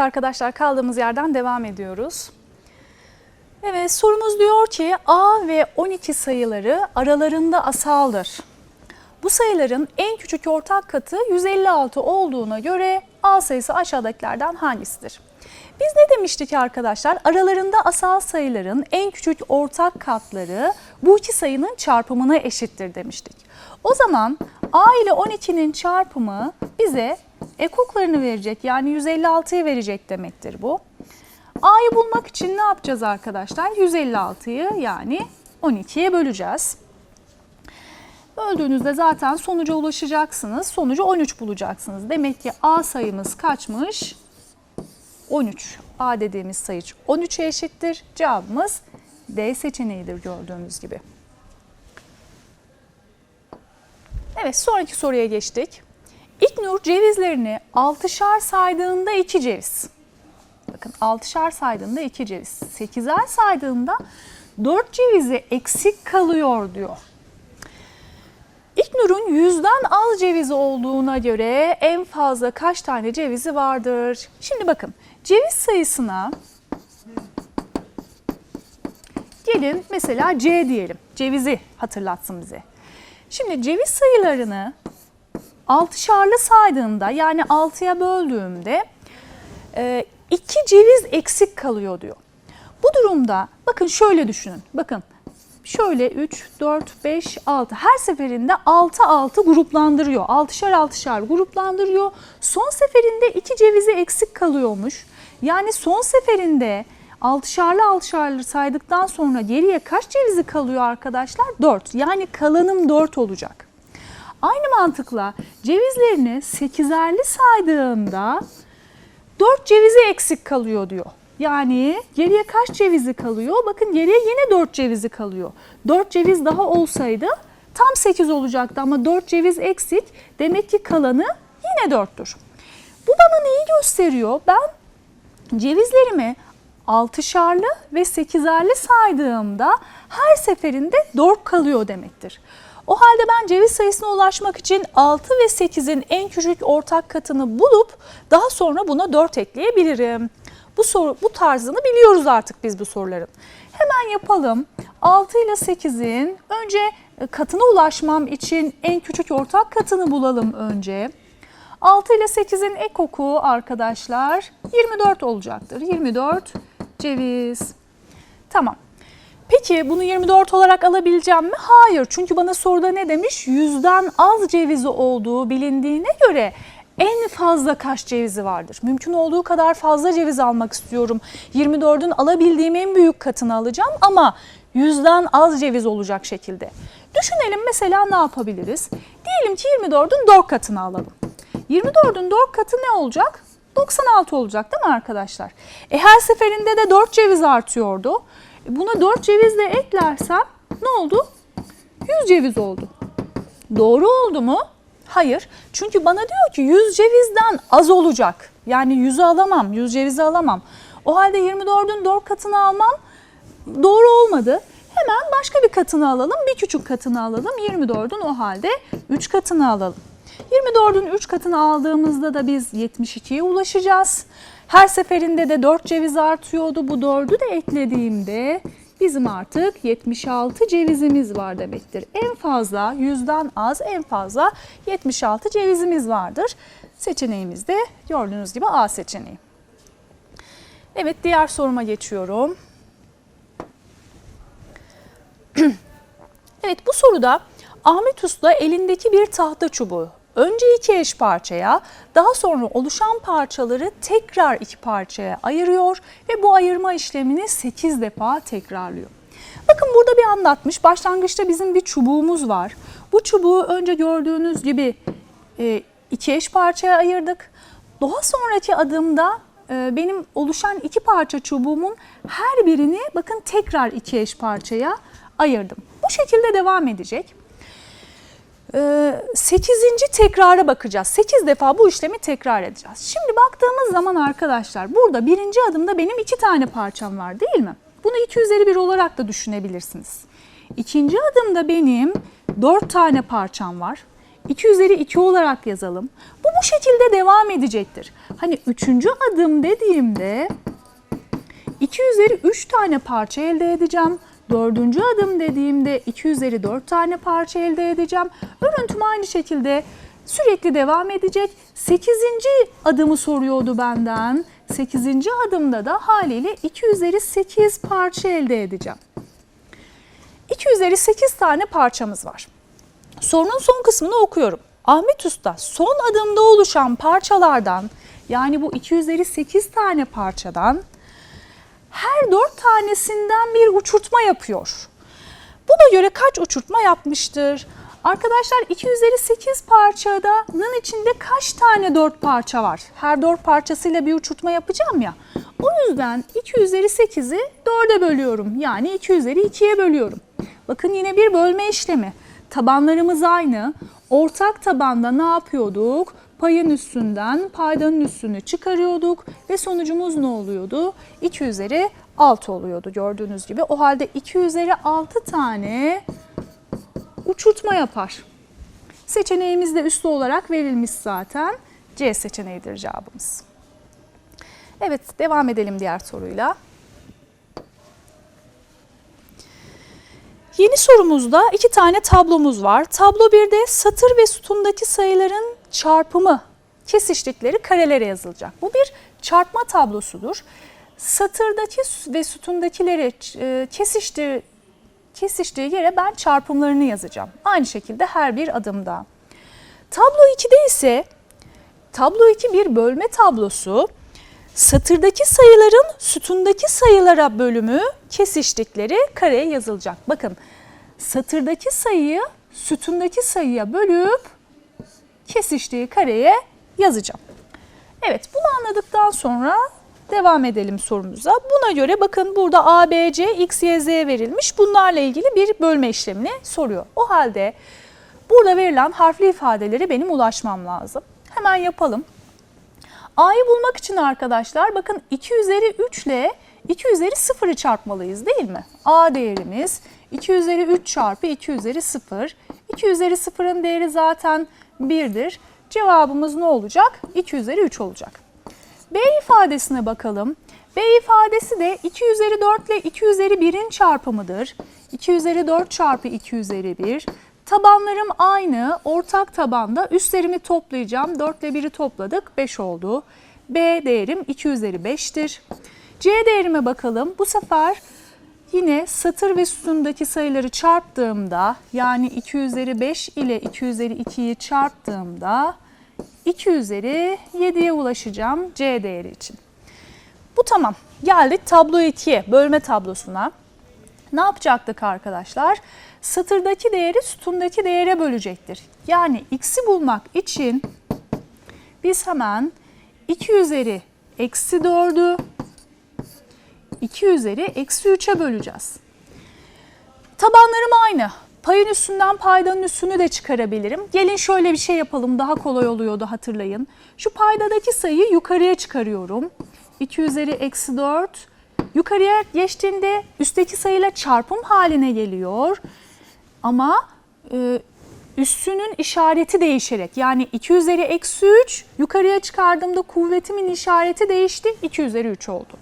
Arkadaşlar kaldığımız yerden devam ediyoruz. Evet sorumuz diyor ki A ve 12 sayıları aralarında asaldır. Bu sayıların en küçük ortak katı 156 olduğuna göre A sayısı aşağıdakilerden hangisidir? Biz ne demiştik arkadaşlar? Aralarında asal sayıların en küçük ortak katları bu iki sayının çarpımına eşittir demiştik. O zaman A ile 12'nin çarpımı bize ekoklarını verecek yani 156'yı verecek demektir bu. A'yı bulmak için ne yapacağız arkadaşlar? 156'yı yani 12'ye böleceğiz. Böldüğünüzde zaten sonuca ulaşacaksınız. Sonucu 13 bulacaksınız. Demek ki A sayımız kaçmış? 13. A dediğimiz sayı 13'e eşittir. Cevabımız D seçeneğidir gördüğünüz gibi. Evet sonraki soruya geçtik. İknur cevizlerini 6'şar saydığında 2 ceviz. Bakın 6'şar saydığında 2 ceviz. 8'er saydığında 4 cevizi eksik kalıyor diyor. İknur'un yüzden az cevizi olduğuna göre en fazla kaç tane cevizi vardır? Şimdi bakın ceviz sayısına gelin mesela C diyelim. Cevizi hatırlatsın bize. Şimdi ceviz sayılarını altışarlı saydığımda yani 6'ya böldüğümde e, iki ceviz eksik kalıyor diyor. Bu durumda bakın şöyle düşünün. Bakın şöyle 3, 4, 5, 6 her seferinde 6 6 gruplandırıyor. 6'şar 6'şar gruplandırıyor. Son seferinde iki cevizi eksik kalıyormuş. Yani son seferinde 6'şarlı 6'şarlı saydıktan sonra geriye kaç cevizi kalıyor arkadaşlar? 4. Yani kalanım 4 olacak. Aynı mantıkla cevizlerini 8'erli saydığımda 4 cevizi eksik kalıyor diyor. Yani geriye kaç cevizi kalıyor? Bakın geriye yine 4 cevizi kalıyor. 4 ceviz daha olsaydı tam 8 olacaktı ama 4 ceviz eksik. Demek ki kalanı yine 4'tür. Bu bana neyi gösteriyor? Ben cevizlerimi 6'şarlı ve 8'erli saydığımda her seferinde 4 kalıyor demektir. O halde ben ceviz sayısına ulaşmak için 6 ve 8'in en küçük ortak katını bulup daha sonra buna 4 ekleyebilirim. Bu soru bu tarzını biliyoruz artık biz bu soruların. Hemen yapalım. 6 ile 8'in önce katına ulaşmam için en küçük ortak katını bulalım önce. 6 ile 8'in ekoku arkadaşlar 24 olacaktır. 24 ceviz. Tamam. Peki bunu 24 olarak alabileceğim mi? Hayır. Çünkü bana soruda ne demiş? Yüzden az cevizi olduğu bilindiğine göre en fazla kaç cevizi vardır? Mümkün olduğu kadar fazla ceviz almak istiyorum. 24'ün alabildiğim en büyük katını alacağım ama yüzden az ceviz olacak şekilde. Düşünelim mesela ne yapabiliriz? Diyelim ki 24'ün 4 katını alalım. 24'ün 4 katı ne olacak? 96 olacak değil mi arkadaşlar? E her seferinde de 4 ceviz artıyordu. Buna 4 ceviz de eklersem ne oldu? 100 ceviz oldu. Doğru oldu mu? Hayır. Çünkü bana diyor ki 100 cevizden az olacak. Yani 100'ü alamam, 100 cevizi alamam. O halde 24'ün 4 katını almam doğru olmadı. Hemen başka bir katını alalım, bir küçük katını alalım. 24'ün o halde 3 katını alalım. 24'ün 3 katını aldığımızda da biz 72'ye ulaşacağız. Her seferinde de 4 ceviz artıyordu. Bu 4'ü de eklediğimde bizim artık 76 cevizimiz var demektir. En fazla yüzden az en fazla 76 cevizimiz vardır. Seçeneğimiz de gördüğünüz gibi A seçeneği. Evet diğer soruma geçiyorum. evet bu soruda Ahmet Usta elindeki bir tahta çubuğu önce iki eş parçaya, daha sonra oluşan parçaları tekrar iki parçaya ayırıyor ve bu ayırma işlemini 8 defa tekrarlıyor. Bakın burada bir anlatmış. Başlangıçta bizim bir çubuğumuz var. Bu çubuğu önce gördüğünüz gibi e, iki eş parçaya ayırdık. Daha sonraki adımda e, benim oluşan iki parça çubuğumun her birini bakın tekrar iki eş parçaya ayırdım. Bu şekilde devam edecek. 8. tekrara bakacağız. 8 defa bu işlemi tekrar edeceğiz. Şimdi baktığımız zaman arkadaşlar burada birinci adımda benim iki tane parçam var değil mi? Bunu 2 üzeri 1 olarak da düşünebilirsiniz. İkinci adımda benim 4 tane parçam var. 2 üzeri 2 olarak yazalım. Bu bu şekilde devam edecektir. Hani üçüncü adım dediğimde 2 üzeri 3 tane parça elde edeceğim. Dördüncü adım dediğimde 2 üzeri 4 tane parça elde edeceğim. Örüntüm aynı şekilde sürekli devam edecek. 8. adımı soruyordu benden. 8. adımda da haliyle 2 üzeri 8 parça elde edeceğim. 2 üzeri 8 tane parçamız var. Sorunun son kısmını okuyorum. Ahmet Usta son adımda oluşan parçalardan yani bu 2 üzeri 8 tane parçadan her 4 tanesinden bir uçurtma yapıyor. Buna göre kaç uçurtma yapmıştır? Arkadaşlar 2 üzeri 8 parçanın içinde kaç tane 4 parça var? Her 4 parçasıyla bir uçurtma yapacağım ya. O yüzden 2 üzeri 8'i 4'e bölüyorum. Yani 2 üzeri 2'ye bölüyorum. Bakın yine bir bölme işlemi. Tabanlarımız aynı. Ortak tabanda ne yapıyorduk? Payın üstünden paydanın üstünü çıkarıyorduk ve sonucumuz ne oluyordu? 2 üzeri 6 oluyordu gördüğünüz gibi. O halde 2 üzeri 6 tane uçurtma yapar. Seçeneğimiz de üslü olarak verilmiş zaten. C seçeneğidir cevabımız. Evet devam edelim diğer soruyla. Yeni sorumuzda iki tane tablomuz var. Tablo 1'de satır ve sütundaki sayıların çarpımı kesiştikleri karelere yazılacak. Bu bir çarpma tablosudur. Satırdaki ve sütundakileri e, kesiştir, kesiştiği yere ben çarpımlarını yazacağım. Aynı şekilde her bir adımda. Tablo 2'de ise tablo 2 bir bölme tablosu. Satırdaki sayıların sütundaki sayılara bölümü kesiştikleri kareye yazılacak. Bakın satırdaki sayıyı sütundaki sayıya bölüp kesiştiği kareye yazacağım. Evet bunu anladıktan sonra devam edelim sorumuza. Buna göre bakın burada A, B, C, X, Y, Z verilmiş. Bunlarla ilgili bir bölme işlemini soruyor. O halde burada verilen harfli ifadeleri benim ulaşmam lazım. Hemen yapalım. A'yı bulmak için arkadaşlar bakın 2 üzeri 3 ile 2 üzeri 0'ı çarpmalıyız değil mi? A değerimiz 2 üzeri 3 çarpı 2 üzeri 0. 2 üzeri 0'ın değeri zaten 1'dir. Cevabımız ne olacak? 2 üzeri 3 olacak. B ifadesine bakalım. B ifadesi de 2 üzeri 4 ile 2 üzeri 1'in çarpımıdır. 2 üzeri 4 çarpı 2 üzeri 1. Tabanlarım aynı. Ortak tabanda üstlerimi toplayacağım. 4 ile 1'i topladık. 5 oldu. B değerim 2 üzeri 5'tir. C değerime bakalım. Bu sefer yine satır ve sütundaki sayıları çarptığımda yani 2 üzeri 5 ile 2 üzeri 2'yi çarptığımda 2 üzeri 7'ye ulaşacağım C değeri için. Bu tamam. Geldik tablo 2'ye, bölme tablosuna. Ne yapacaktık arkadaşlar? Satırdaki değeri sütundaki değere bölecektir. Yani x'i bulmak için biz hemen 2 üzeri eksi 4'ü 2 üzeri eksi 3'e böleceğiz. Tabanlarım aynı. Payın üstünden paydanın üstünü de çıkarabilirim. Gelin şöyle bir şey yapalım daha kolay oluyordu hatırlayın. Şu paydadaki sayıyı yukarıya çıkarıyorum. 2 üzeri eksi 4 yukarıya geçtiğinde üstteki sayıyla çarpım haline geliyor. Ama e, üstünün işareti değişerek yani 2 üzeri eksi 3 yukarıya çıkardığımda kuvvetimin işareti değişti 2 üzeri 3 oldu.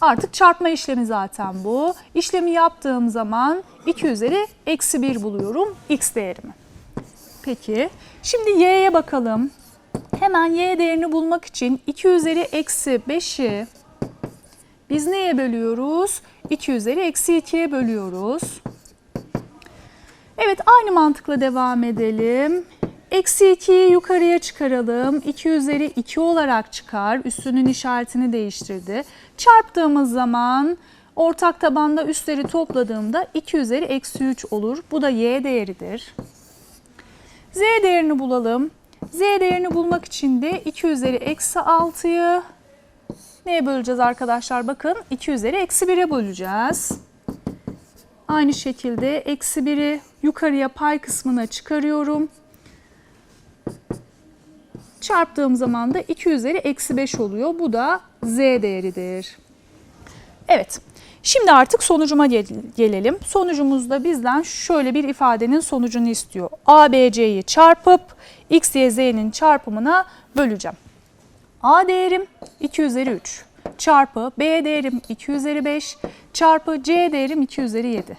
Artık çarpma işlemi zaten bu. İşlemi yaptığım zaman 2 üzeri eksi 1 buluyorum x değerimi. Peki şimdi y'ye bakalım. Hemen y değerini bulmak için 2 üzeri eksi 5'i biz neye bölüyoruz? 2 üzeri eksi 2'ye bölüyoruz. Evet aynı mantıkla devam edelim. Eksi 2'yi yukarıya çıkaralım. 2 üzeri 2 olarak çıkar. Üstünün işaretini değiştirdi. Çarptığımız zaman ortak tabanda üstleri topladığımda 2 üzeri eksi 3 olur. Bu da y değeridir. Z değerini bulalım. Z değerini bulmak için de 2 üzeri eksi 6'yı neye böleceğiz arkadaşlar? Bakın 2 üzeri eksi 1'e böleceğiz. Aynı şekilde eksi 1'i yukarıya pay kısmına çıkarıyorum. Çarptığım zaman da 2 üzeri eksi 5 oluyor. Bu da z değeridir. Evet. Şimdi artık sonucuma gel- gelelim. Sonucumuzda bizden şöyle bir ifadenin sonucunu istiyor. A, B, C'yi çarpıp X, Y, Z'nin çarpımına böleceğim. A değerim 2 üzeri 3 çarpı B değerim 2 üzeri 5 çarpı C değerim 2 üzeri 7.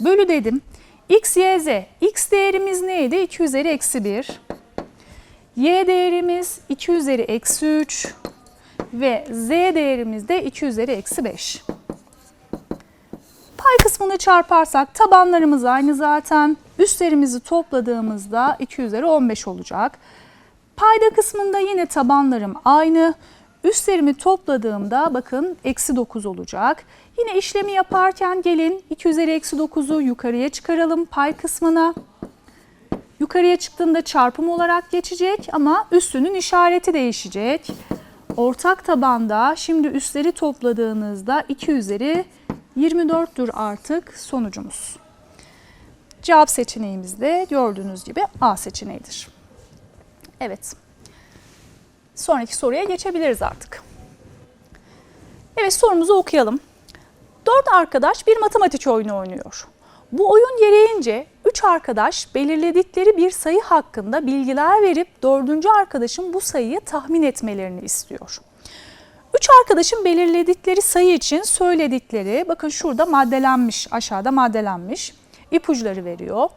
Bölü dedim. X, Y, Z. X değerimiz neydi? 2 üzeri eksi 1. Y değerimiz 2 üzeri eksi 3 ve Z değerimiz de 2 üzeri eksi 5. Pay kısmını çarparsak tabanlarımız aynı zaten. Üstlerimizi topladığımızda 2 üzeri 15 olacak. Payda kısmında yine tabanlarım aynı. Üstlerimi topladığımda bakın eksi 9 olacak. Yine işlemi yaparken gelin 2 üzeri eksi 9'u yukarıya çıkaralım pay kısmına. Yukarıya çıktığında çarpım olarak geçecek ama üstünün işareti değişecek. Ortak tabanda şimdi üstleri topladığınızda 2 üzeri 24'tür artık sonucumuz. Cevap seçeneğimiz de gördüğünüz gibi A seçeneğidir. Evet. Sonraki soruya geçebiliriz artık. Evet sorumuzu okuyalım. Dört arkadaş bir matematik oyunu oynuyor. Bu oyun gereğince üç arkadaş belirledikleri bir sayı hakkında bilgiler verip dördüncü arkadaşın bu sayıyı tahmin etmelerini istiyor. Üç arkadaşın belirledikleri sayı için söyledikleri, bakın şurada maddelenmiş, aşağıda maddelenmiş ipuçları veriyor.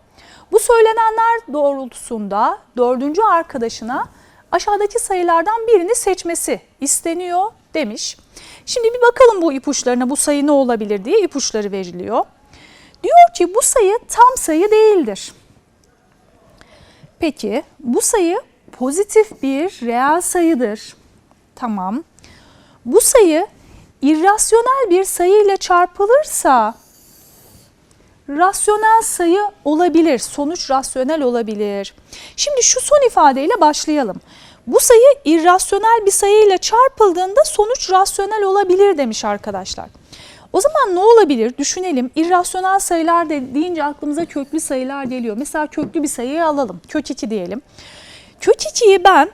Bu söylenenler doğrultusunda dördüncü arkadaşına aşağıdaki sayılardan birini seçmesi isteniyor demiş. Şimdi bir bakalım bu ipuçlarına bu sayı ne olabilir diye ipuçları veriliyor. Diyor ki bu sayı tam sayı değildir. Peki bu sayı pozitif bir reel sayıdır. Tamam. Bu sayı irrasyonel bir sayıyla çarpılırsa rasyonel sayı olabilir. Sonuç rasyonel olabilir. Şimdi şu son ifadeyle başlayalım. Bu sayı irrasyonel bir sayıyla çarpıldığında sonuç rasyonel olabilir demiş arkadaşlar. O zaman ne olabilir? Düşünelim. İrrasyonel sayılar de- deyince aklımıza köklü sayılar geliyor. Mesela köklü bir sayıyı alalım. Kök 2 diyelim. Kök 2'yi ben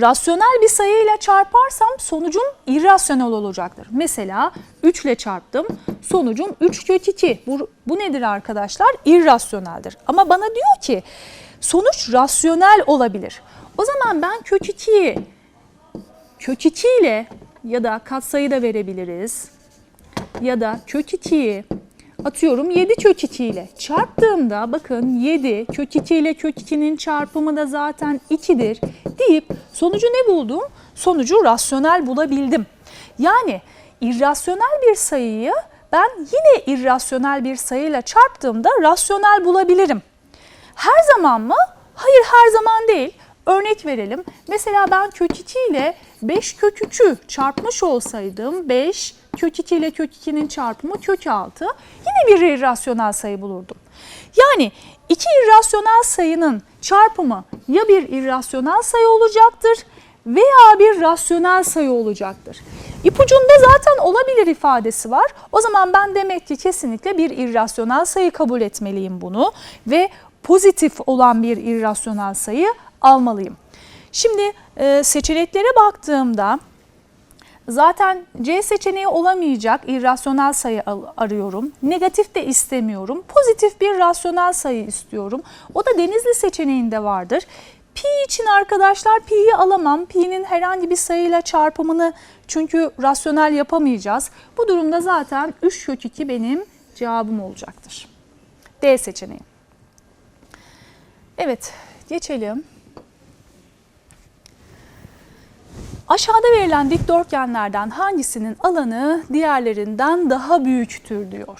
rasyonel bir sayıyla çarparsam sonucum irrasyonel olacaktır. Mesela 3 ile çarptım. Sonucum 3 kök 2. Bu, bu nedir arkadaşlar? İrrasyoneldir. Ama bana diyor ki sonuç rasyonel olabilir. O zaman ben kök 2'yi kök 2 ile ya da katsayı da verebiliriz. Ya da kök 2'yi atıyorum 7 kök 2 ile çarptığımda bakın 7 kök 2 ile kök 2'nin çarpımı da zaten 2'dir deyip sonucu ne buldum? Sonucu rasyonel bulabildim. Yani irrasyonel bir sayıyı ben yine irrasyonel bir sayıyla çarptığımda rasyonel bulabilirim. Her zaman mı? Hayır her zaman değil. Örnek verelim. Mesela ben kök 2 ile 5 kök 3'ü çarpmış olsaydım 5 kök 2 ile kök 2'nin çarpımı kök 6 yine bir irrasyonel sayı bulurdum. Yani iki irrasyonel sayının çarpımı ya bir irrasyonel sayı olacaktır veya bir rasyonel sayı olacaktır. İpucunda zaten olabilir ifadesi var. O zaman ben demek ki kesinlikle bir irrasyonel sayı kabul etmeliyim bunu ve pozitif olan bir irrasyonel sayı almalıyım. Şimdi e, seçeneklere baktığımda zaten C seçeneği olamayacak irrasyonel sayı arıyorum. Negatif de istemiyorum. Pozitif bir rasyonel sayı istiyorum. O da Denizli seçeneğinde vardır. Pi için arkadaşlar pi'yi alamam. Pi'nin herhangi bir sayıyla çarpımını çünkü rasyonel yapamayacağız. Bu durumda zaten 3 kök 2 benim cevabım olacaktır. D seçeneği. Evet, geçelim. Aşağıda verilen dikdörtgenlerden hangisinin alanı diğerlerinden daha büyüktür diyor.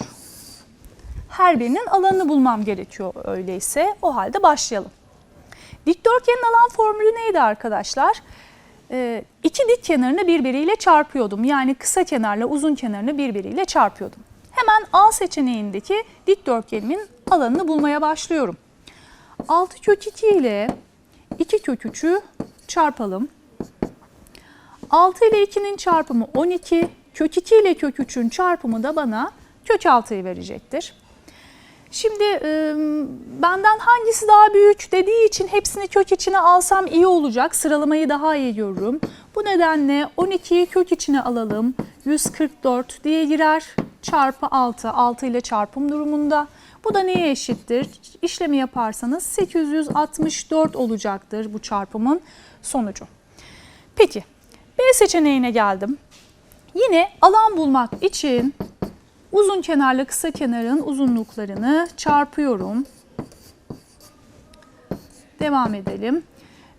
Her birinin alanını bulmam gerekiyor öyleyse. O halde başlayalım. Dikdörtgenin alan formülü neydi arkadaşlar? Ee, iki dik kenarını birbiriyle çarpıyordum. Yani kısa kenarla uzun kenarını birbiriyle çarpıyordum. Hemen A seçeneğindeki dikdörtgenimin alanını bulmaya başlıyorum. 6 kök 2 ile 2 kök 3'ü çarpalım. 6 ile 2'nin çarpımı 12, kök 2 ile kök 3'ün çarpımı da bana kök 6'yı verecektir. Şimdi e, benden hangisi daha büyük dediği için hepsini kök içine alsam iyi olacak. Sıralamayı daha iyi görürüm. Bu nedenle 12'yi kök içine alalım. 144 diye girer. çarpı 6, 6 ile çarpım durumunda. Bu da neye eşittir? İşlemi yaparsanız 864 olacaktır bu çarpımın sonucu. Peki B seçeneğine geldim. Yine alan bulmak için uzun kenarla kısa kenarın uzunluklarını çarpıyorum. Devam edelim.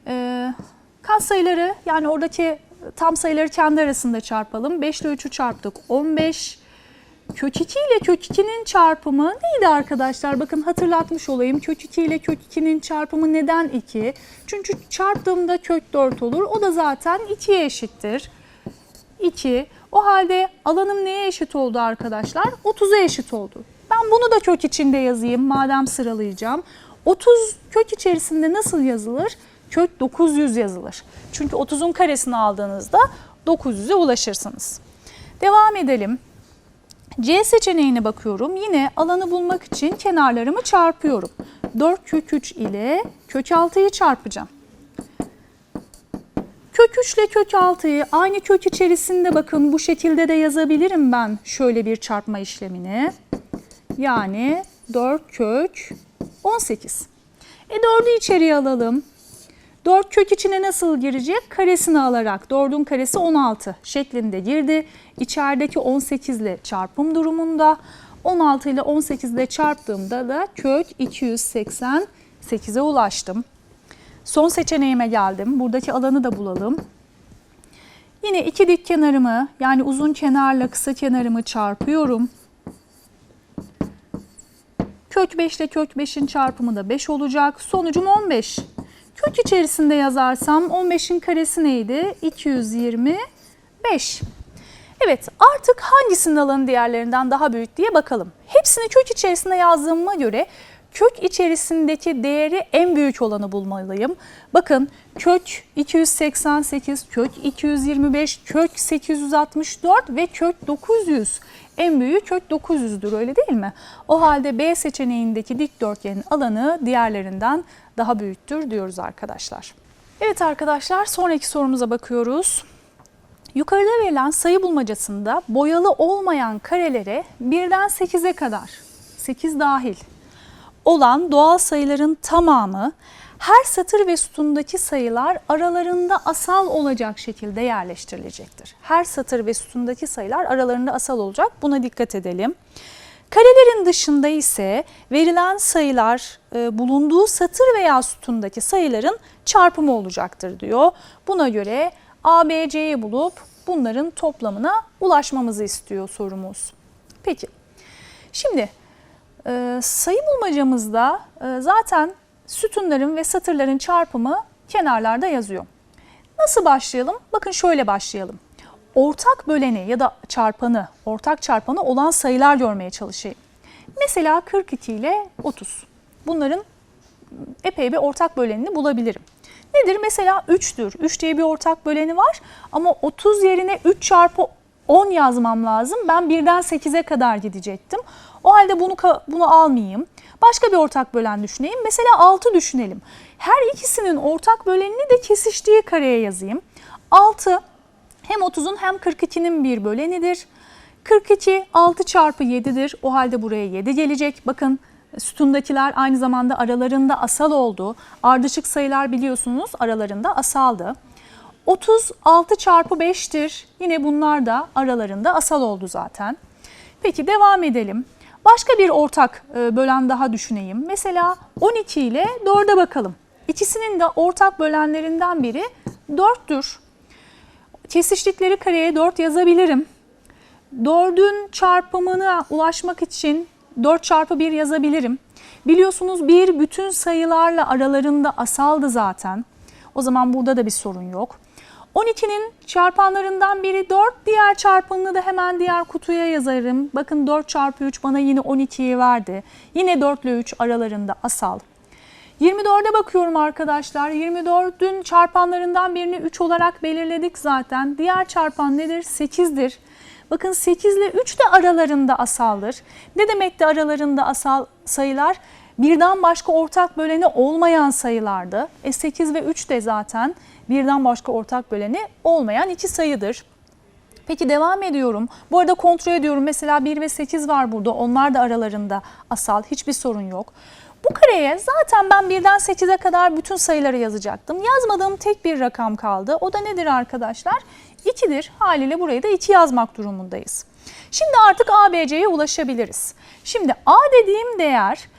Ee, katsayıları yani oradaki tam sayıları kendi arasında çarpalım. 5 ile 3'ü çarptık 15. 2 ile kök 2'nin çarpımı neydi arkadaşlar? Bakın hatırlatmış olayım. 2 ile kök 2'nin çarpımı neden 2? Çünkü çarptığımda kök 4 olur. O da zaten 2'ye eşittir. 2. O halde alanım neye eşit oldu arkadaşlar? 30'a eşit oldu. Ben bunu da kök içinde yazayım madem sıralayacağım. 30 kök içerisinde nasıl yazılır? Kök 900 yazılır. Çünkü 30'un karesini aldığınızda 900'e ulaşırsınız. Devam edelim. C seçeneğine bakıyorum. Yine alanı bulmak için kenarlarımı çarpıyorum. 4 kök 3 ile kök 6'yı çarpacağım. Kök 3 ile kök 6'yı aynı kök içerisinde bakın bu şekilde de yazabilirim ben şöyle bir çarpma işlemini. Yani 4 kök 18. E 4'ü içeriye alalım. 4 kök içine nasıl girecek? Karesini alarak 4'ün karesi 16 şeklinde girdi. İçerideki 18 ile çarpım durumunda 16 ile 18 ile çarptığımda da kök 288'e ulaştım. Son seçeneğime geldim. Buradaki alanı da bulalım. Yine iki dik kenarımı yani uzun kenarla kısa kenarımı çarpıyorum. Kök 5 ile kök 5'in çarpımı da 5 olacak. Sonucum 15. Kök içerisinde yazarsam 15'in karesi neydi? 225. Evet artık hangisinin alanı diğerlerinden daha büyük diye bakalım. Hepsini kök içerisinde yazdığıma göre kök içerisindeki değeri en büyük olanı bulmalıyım. Bakın kök 288, kök 225, kök 864 ve kök 900. En büyüğü kök 900'dür öyle değil mi? O halde B seçeneğindeki dikdörtgenin alanı diğerlerinden daha büyüktür diyoruz arkadaşlar. Evet arkadaşlar sonraki sorumuza bakıyoruz. Yukarıda verilen sayı bulmacasında boyalı olmayan karelere birden 8'e kadar 8 dahil olan doğal sayıların tamamı her satır ve sütundaki sayılar aralarında asal olacak şekilde yerleştirilecektir. Her satır ve sütundaki sayılar aralarında asal olacak. Buna dikkat edelim. Karelerin dışında ise verilen sayılar e, bulunduğu satır veya sütundaki sayıların çarpımı olacaktır diyor. Buna göre A, B, C'yi bulup bunların toplamına ulaşmamızı istiyor sorumuz. Peki, şimdi e, sayı bulmacamızda e, zaten sütunların ve satırların çarpımı kenarlarda yazıyor. Nasıl başlayalım? Bakın şöyle başlayalım. Ortak böleni ya da çarpanı, ortak çarpanı olan sayılar görmeye çalışayım. Mesela 42 ile 30. Bunların epey bir ortak bölenini bulabilirim. Nedir? Mesela 3'tür. 3 diye bir ortak böleni var ama 30 yerine 3 çarpı 10 yazmam lazım. Ben birden 8'e kadar gidecektim. O halde bunu bunu almayayım. Başka bir ortak bölen düşüneyim. Mesela 6 düşünelim. Her ikisinin ortak bölenini de kesiştiği kareye yazayım. 6 hem 30'un hem 42'nin bir bölenidir. 42 6 çarpı 7'dir. O halde buraya 7 gelecek. Bakın sütundakiler aynı zamanda aralarında asal oldu. Ardışık sayılar biliyorsunuz aralarında asaldı. 36 çarpı 5'tir. Yine bunlar da aralarında asal oldu zaten. Peki devam edelim. Başka bir ortak e, bölen daha düşüneyim. Mesela 12 ile 4'e bakalım. İkisinin de ortak bölenlerinden biri 4'tür. Kesiştikleri kareye 4 yazabilirim. 4'ün çarpımına ulaşmak için 4 çarpı 1 yazabilirim. Biliyorsunuz bir bütün sayılarla aralarında asaldı zaten. O zaman burada da bir sorun yok. 12'nin çarpanlarından biri 4, diğer çarpanını da hemen diğer kutuya yazarım. Bakın 4 çarpı 3 bana yine 12'yi verdi. Yine 4 ile 3 aralarında asal. 24'e bakıyorum arkadaşlar. 24'ün çarpanlarından birini 3 olarak belirledik zaten. Diğer çarpan nedir? 8'dir. Bakın 8 ile 3 de aralarında asaldır. Ne demek de aralarında asal sayılar? Birden başka ortak böleni olmayan sayılardı. E 8 ve 3 de zaten birden başka ortak böleni olmayan iki sayıdır. Peki devam ediyorum. Bu arada kontrol ediyorum. Mesela 1 ve 8 var burada. Onlar da aralarında asal. Hiçbir sorun yok. Bu kareye zaten ben 1'den 8'e kadar bütün sayıları yazacaktım. Yazmadığım tek bir rakam kaldı. O da nedir arkadaşlar? 2'dir. Haliyle burayı da 2 yazmak durumundayız. Şimdi artık ABC'ye ulaşabiliriz. Şimdi A dediğim değer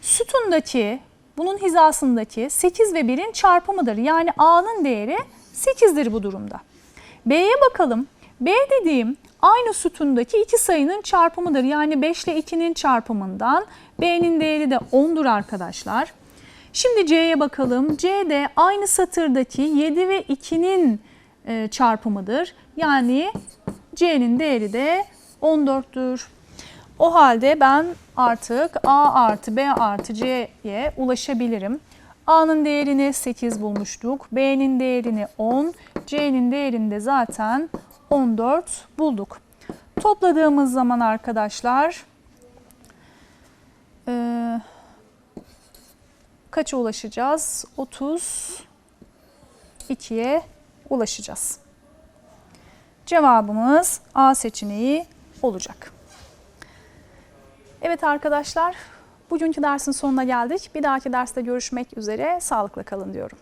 sütundaki bunun hizasındaki 8 ve 1'in çarpımıdır. Yani A'nın değeri 8'dir bu durumda. B'ye bakalım. B dediğim aynı sütundaki iki sayının çarpımıdır. Yani 5 ile 2'nin çarpımından B'nin değeri de 10'dur arkadaşlar. Şimdi C'ye bakalım. C de aynı satırdaki 7 ve 2'nin e, çarpımıdır. Yani C'nin değeri de 14'tür. O halde ben artık A artı B artı C'ye ulaşabilirim. A'nın değerini 8 bulmuştuk. B'nin değerini 10. C'nin değerini de zaten 14 bulduk. Topladığımız zaman arkadaşlar eee kaça ulaşacağız? 32'ye ulaşacağız. Cevabımız A seçeneği olacak. Evet arkadaşlar, bugünkü dersin sonuna geldik. Bir dahaki derste görüşmek üzere. Sağlıkla kalın diyorum.